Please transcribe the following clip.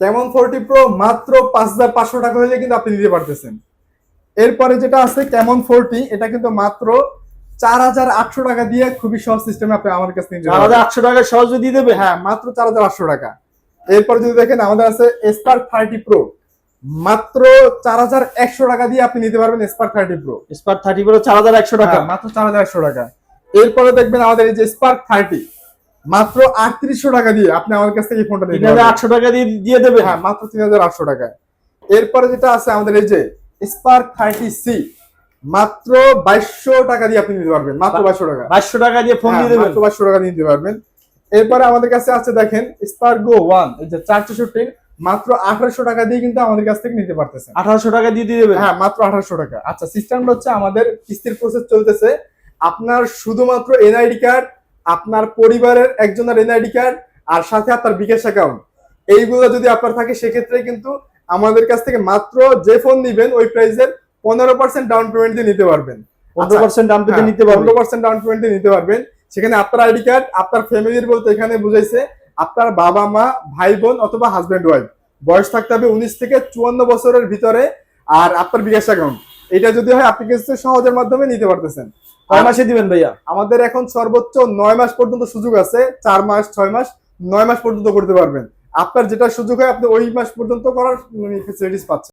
কেমন forty pro মাত্র পাঁচ হাজার পাঁচশো টাকা হলে কিন্তু আপনি দিতে পারতেছেন। এরপরে যেটা আছে কেমন ফোরটি এটা কিন্তু মাত্র চার হাজার আটশো টাকা দিয়ে খুবই সহজ সিস্টেমে আপনি আমার কাছে নিতে চার হাজার আটশো টাকা সহজে দিয়ে দেবে? হ্যাঁ মাত্র চার হাজার আটশো টাকা। এরপর যদি দেখেন আমাদের আছে স্পার্ক থার্টি প্রো মাত্র চার হাজার একশো টাকা দিয়ে আপনি নিতে পারবেন Spark thirty Pro Spark thirty Pro চার হাজার একশো টাকা। মাত্র চার হাজার একশো টাকা। এরপরে দেখবেন আমাদের এই যে স্পার্ক থার্টি মাত্র আটত্রিশশো টাকা দিয়ে আপনি আমার কাছ থেকে এই ফোনটা তিন হাজার আটশো টাকা দিয়ে দিয়ে দেবে হ্যাঁ মাত্র তিন হাজার আটশো টাকা এরপরে যেটা আছে আমাদের এই যে স্পার্ক থার্টি সি মাত্র বাইশশো টাকা দিয়ে আপনি নিতে পারবেন। মাত্র বাইশশো টাকা। বাইশশো টাকা দিয়ে ফোন হ্যাঁ, দিয়ে দেবেন। মাত্র বাইশশো টাকা দিয়ে নিতে পারবেন। এরপরে আমাদের কাছে আছে দেখেন স্পার্ক গো ওয়ান এই যে চার চৌষট্টির মাত্র আঠারোশো টাকা দিয়ে কিন্তু আমাদের কাছ থেকে নিতে পারতেছেন। আঠারোশো টাকা দিয়ে দিয়ে দেবেন। হ্যাঁ মাত্র আঠারোশো টাকা। আচ্ছা সিস্টেমটা হচ্ছে আমাদের কিস্তির প্রসেস চলতেছে। আপনার শুধুমাত্র এনআইডি কার্ড আপনার পরিবারের একজনের এনআইডি কার্ড আর সাথে আপনার বিকাশ অ্যাকাউন্ট এইগুলো যদি আপনার থাকে সেক্ষেত্রে কিন্তু আমাদের কাছ থেকে মাত্র যে ফোন নিবেন ওই প্রাইসের পনেরো পার্সেন্ট ডাউন পেমেন্ট দিয়ে নিতে পারবেন। পনেরো পার্সেন্ট দাম পেতে নিতে পারবেন। পনেরো পার্সেন্ট ডাউন পেমেন্ট দিয়ে নিতে পারবেন। সেখানে আপনার আইডি কার্ড আপনার ফ্যামিলির বলতে এখানে বুঝাইছে আপনার বাবা মা ভাই বোন অথবা হাজবেন্ড ওয়াইফ বয়স থাকতে হবে উনিশ থেকে চুয়ান্ন বছরের ভিতরে আর আপনার বিকাশ অ্যাকাউন্ট এটা যদি হয় আপনি কিন্তু সহজের মাধ্যমে নিতে পারতেছেন। কয় মাসে দিবেন ভাইয়া? আমাদের এখন সর্বোচ্চ নয় মাস পর্যন্ত সুযোগ আছে চার মাস ছয় মাস নয় মাস পর্যন্ত করতে পারবেন। আপনার যেটা সুযোগ হয় আপনি ওই মাস পর্যন্ত করার ফেসিলিটিস পাচ্ছেন।